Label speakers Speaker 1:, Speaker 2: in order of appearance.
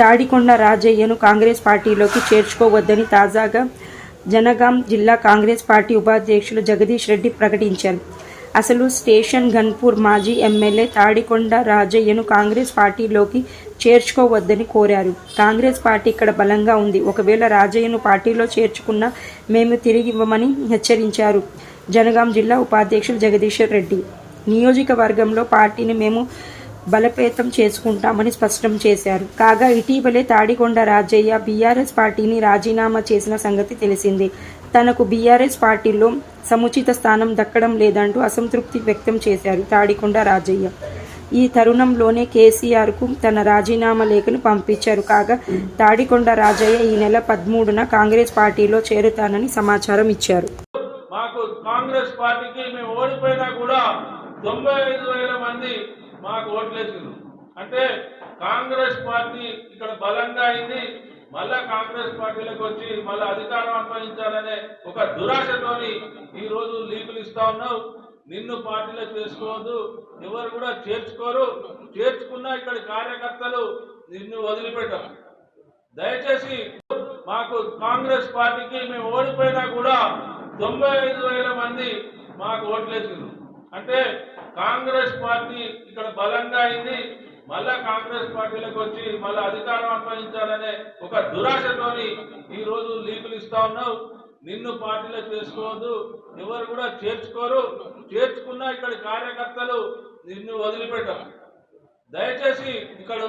Speaker 1: తాడికొండ రాజయ్యను కాంగ్రెస్ పార్టీలోకి చేర్చుకోవద్దని తాజాగా జనగాం జిల్లా కాంగ్రెస్ పార్టీ ఉపాధ్యక్షులు జగదీష్ రెడ్డి ప్రకటించారు. అసలు స్టేషన్ గన్పూర్ మాజీ ఎమ్మెల్యే తాడికొండ రాజయ్యను కాంగ్రెస్ పార్టీలోకి చేర్చుకోవద్దని కోరారు. కాంగ్రెస్ పార్టీ ఇక్కడ బలంగా ఉంది. ఒకవేళ రాజయ్యను పార్టీలో చేర్చుకున్నా మేము తిరిగి ఇవ్వమని హెచ్చరించారు జనగాం జిల్లా ఉపాధ్యక్షులు జగదీశ్వర్ రెడ్డి. నియోజకవర్గంలో పార్టీని మేము బలపేతం చేసుకుంటామని స్పష్టం చేశారు. కాగా ఇటీవలే తాడికొండ రాజయ్య బీఆర్ఎస్ పార్టీని రాజీనామా చేసిన సంగతి తెలిసిందే. తనకు బీఆర్ఎస్ పార్టీలో సముచిత స్థానం దక్కడం లేదంటూ అసంతృప్తి వ్యక్తం చేశారు తాడికొండ రాజయ్య. ఈ తరుణంలోనే కేసీఆర్కు తన రాజీనామా లేఖను పంపించారు. కాగా తాడికొండ రాజయ్య ఈ నెల పదమూడున కాంగ్రెస్ పార్టీలో చేరుతానని సమాచారం ఇచ్చారు.
Speaker 2: మాకు కాంగ్రెస్ పార్టీకి మేము ఓడిపోయినా కూడా తొంభై ఐదు వేల మంది మాకు ఓట్లేసిండ్రు అంటే కాంగ్రెస్ పార్టీ ఇక్కడ బలంగా అయింది మళ్ళా కాంగ్రెస్ పార్టీలోకి వచ్చి మళ్ళా అధికారం అన్వయించాలనే ఒక దురాశతోని ఈ రోజు లీకులు ఇస్తా ఉన్నావు. నిన్ను పార్టీలో చేసుకోవద్దు ఎవరు కూడా చేర్చుకోరు. చేర్చుకున్నా ఇక్కడ కార్యకర్తలు నిన్ను వదిలిపెట్టరు. దయచేసి మాకు కాంగ్రెస్ పార్టీకి మేము ఓడిపోయినా కూడా తొంభై ఐదు వేల మంది మాకు ఓట్లేసిండ్రు అంటే కాంగ్రెస్ పార్టీ ఇక్కడ బలంగా అయింది మళ్ళా కాంగ్రెస్ పార్టీలకు వచ్చి మళ్ళా అధికారం అనుభవించాలనే ఒక దురాశతోని ఈ రోజు లీకులు ఇస్తా ఉన్నావు. నిన్ను పార్టీలో చేసుకోవద్దు. ఎవరు కూడా చేర్చుకోరు. చేర్చుకున్నా ఇక్కడ కార్యకర్తలు నిన్ను వదిలిపెట్టరు. దయచేసి ఇక్కడ